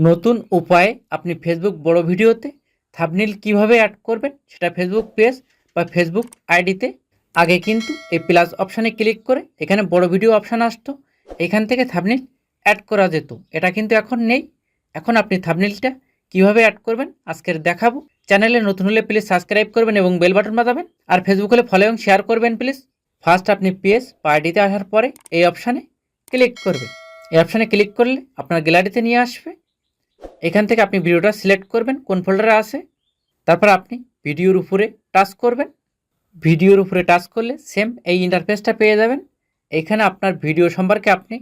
নতুন উপায়ে আপনি ফেসবুক বড় ভিডিওতে থাবনিল কীভাবে অ্যাড করবেন সেটা ফেসবুক পেজ বা ফেসবুক আইডিতে আগে কিন্তু এই প্লাস অপশানে ক্লিক করে এখানে বড় ভিডিও অপশান আসতো, এখান থেকে থাবনিল অ্যাড করা যেত। এটা কিন্তু এখন নেই। এখন আপনি থাবনিলটা কীভাবে অ্যাড করবেন আজকের দেখাবো। চ্যানেলে নতুন হলে প্লিজ সাবস্ক্রাইব করবেন এবং বেল বাটন বাজাবেন। আর ফেসবুক হলে ফলো এবং শেয়ার করবেন প্লিজ ফার্স্ট আপনি পেজ বা আইডিতে আসার পরে এই অপশানে ক্লিক করবেন। এই অপশানে ক্লিক করলে আপনার গ্যালারিতে নিয়ে আসবে। এখান থেকে আপনি ভিডিওটা সিলেক্ট করবেন, কোন ফোল্ডারে আছে। তারপর আপনি ভিডিওর উপরে টাচ করবেন। ভিডিওর উপরে টাচ করলে সেম এই ইন্টারফেসটা পেয়ে যাবেন। এখানে আপনার ভিডিও সম্পর্কে আপনি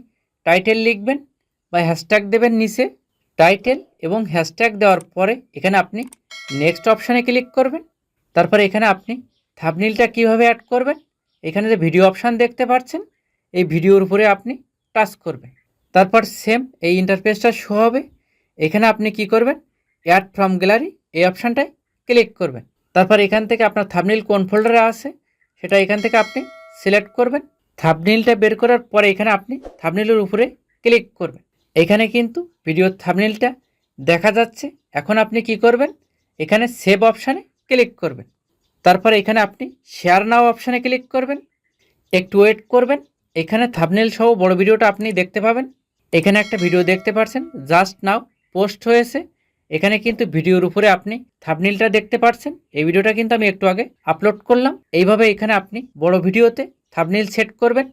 টাইটেল লিখবেন বা হ্যাশট্যাগ দেবেন নিচে। টাইটেল এবং হ্যাশট্যাগ দেওয়ার পরে এখানে আপনি নেক্সট অপশানে ক্লিক করবেন। তারপরে এখানে আপনি থাবনিলটা কীভাবে অ্যাড করবেন, এখানে যে ভিডিও অপশান দেখতে পাচ্ছেন, এই ভিডিওর উপরে আপনি টাচ করবেন। তারপর সেম এই ইন্টারফেসটা শো হবে। এখানে আপনি কি করবেন? অ্যাড ফ্রম গ্যালারি এই অপশানটায় ক্লিক করবেন। তারপর এখান থেকে আপনার থাবনিল কোন ফোল্ডারে আছে সেটা এখান থেকে আপনি সিলেক্ট করবেন। থাবনিলটা বের করার পরে এখানে আপনি থাবনিলের উপরে ক্লিক করবেন। এখানে কিন্তু ভিডিওর থাবনিলটা দেখা যাচ্ছে। এখন আপনি কি করবেন? এখানে সেভ অপশানে ক্লিক করবেন। তারপর এখানে আপনি শেয়ার নাও অপশানে ক্লিক করবেন। একটু ওয়েট করবেন। এখানে থাবনেল সহ বড় ভিডিওটা আপনি দেখতে পাবেন। এখানে একটা ভিডিও দেখতে পারছেন। জাস্ট নাও পোস্ট হয়েছে। এখানে কিন্তু ভিডিওর উপরে আপনি থাবনিলটা দেখতে পাচ্ছেন এই ভিডিওটা কিন্তু আমি একটু আগে আপলোড করলাম। এইভাবে এখানে আপনি বড় ভিডিওতে থাবনিল সেট করবেন।